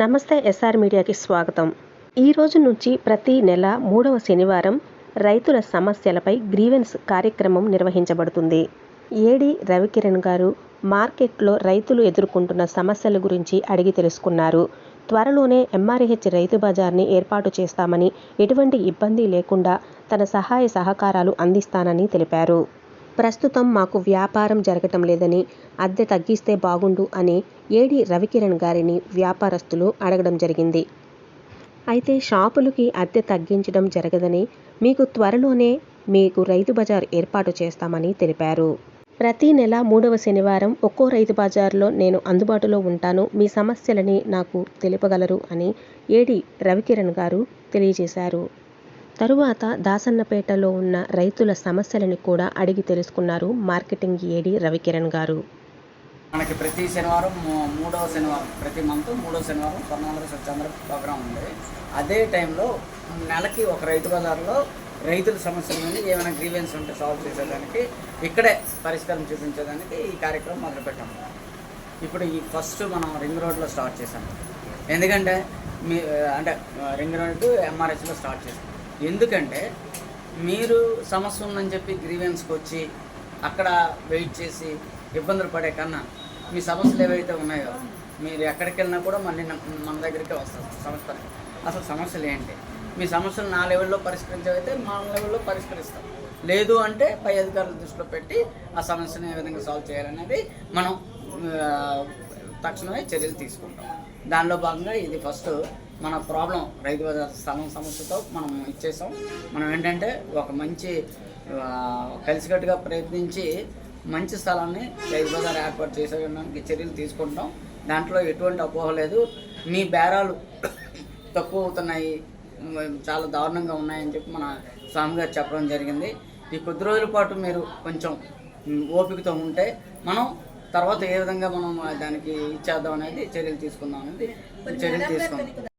నమస్తే ఎస్ఆర్ మీడియాకి స్వాగతం. ఈ రోజు నుంచి ప్రతి నెల మూడవ శనివారం రైతుల సమస్యలపై గ్రీవెన్స్ కార్యక్రమం నిర్వహించబడుతుంది. ఏడి రవికిరణ్ గారు మార్కెట్లో రైతులు ఎదుర్కొంటున్న సమస్యల గురించి అడిగి తెలుసుకున్నారు. త్వరలోనే ఎంఆర్హెచ్ రైతు బజార్ని ఏర్పాటు చేస్తామని ఎటువంటి ఇబ్బంది లేకుండా తన సహాయ సహకారాలు అందిస్తానని తెలిపారు. ప్రస్తుతం మాకు వ్యాపారం జరగటం లేదని అద్దె తగ్గిస్తే బాగుండు అని ఏడి రవికిరణ్ గారిని వ్యాపారస్తులు అడగడం జరిగింది. అయితే షాపులకి అద్దె తగ్గించడం జరగదని మీకు త్వరలోనే మీకు రైతు బజార్ ఏర్పాటు చేస్తామని తెలిపారు. ప్రతి నెల మూడవ శనివారం ఒక్కో రైతు బజార్లో నేను అందుబాటులో ఉంటాను మీ సమస్యలని నాకు తెలుపగలరు అని ఏడి రవికిరణ్ గారు తెలియజేశారు. తరువాత దాసన్నపేటలో ఉన్న రైతుల సమస్యలని కూడా అడిగి తెలుసుకున్నారు మార్కెటింగ్ ఏడి రవికిరణ్ గారు. మనకి ప్రతి శనివారం మూ- మూడవ శనివారం ప్రతి మంత్ మూడవ శనివారం స్వర్ణాంధ్ర స్వచ్ఛాంధ్ర ప్రోగ్రాం ఉంది. అదే టైంలో నెలకి ఒక రైతు బజార్లో రైతుల సమస్యల నుండి ఏమైనా గ్రీవెన్స్ ఉంటే సాల్వ్ చేసేదానికి ఇక్కడే పరిష్కారం చూపించేదానికి ఈ కార్యక్రమం మొదలుపెట్టాము ఇప్పుడు ఈ ఫస్ట్ మనం రింగ్ రోడ్లో స్టార్ట్ చేశాము ఎందుకంటే మీ అంటే రింగ్ రోడ్ ఎంఆర్హెచ్లో స్టార్ట్ చేసాం ఎందుకంటే మీరు సమస్య ఉందని చెప్పి గ్రీవెన్స్కి వచ్చి అక్కడ వెయిట్ చేసి ఇబ్బందులు పడే కన్నా మీ సమస్యలు ఏవైతే ఉన్నాయో మీరు ఎక్కడికి వెళ్ళినా కూడా మళ్ళీ మన దగ్గరికే వస్తారు సమస్యలు అసలు సమస్యలు ఏంటి? మీ సమస్యలు నా లెవెల్లో పరిష్కరించవైతే మా లెవెల్లో పరిష్కరిస్తాం లేదు అంటే పై అధికారుల దృష్టిలో పెట్టి ఆ సమస్యను ఏ విధంగా సాల్వ్ చేయాలనేది మనం తక్షణమే చర్యలు తీసుకుంటాం. దానిలో భాగంగా ఇది ఫస్ట్ మన ప్రాబ్లం రైతు బజార్ స్థలం సమస్యతో మనం ఇచ్చేసాం. మనం ఏంటంటే ఒక మంచి కలిసికట్టుగా ప్రయత్నించి మంచి స్థలాన్ని రైతు బజార్ ఏర్పాటు చేసేయడానికి చర్యలు తీసుకుంటాం దాంట్లో ఎటువంటి అపోహ లేదు. మీ బేరాలు తక్కువ అవుతున్నాయి. చాలా దారుణంగా ఉన్నాయని చెప్పి మన స్వామి గారు చెప్పడం జరిగింది. ఈ కొద్ది రోజుల పాటు మీరు కొంచెం ఓపికతో ఉంటే మనం తర్వాత ఏ విధంగా మనం దానికి ఇచ్చేద్దాం అనేది చర్యలు తీసుకుందాం అనేది చర్యలు తీసుకుందాం.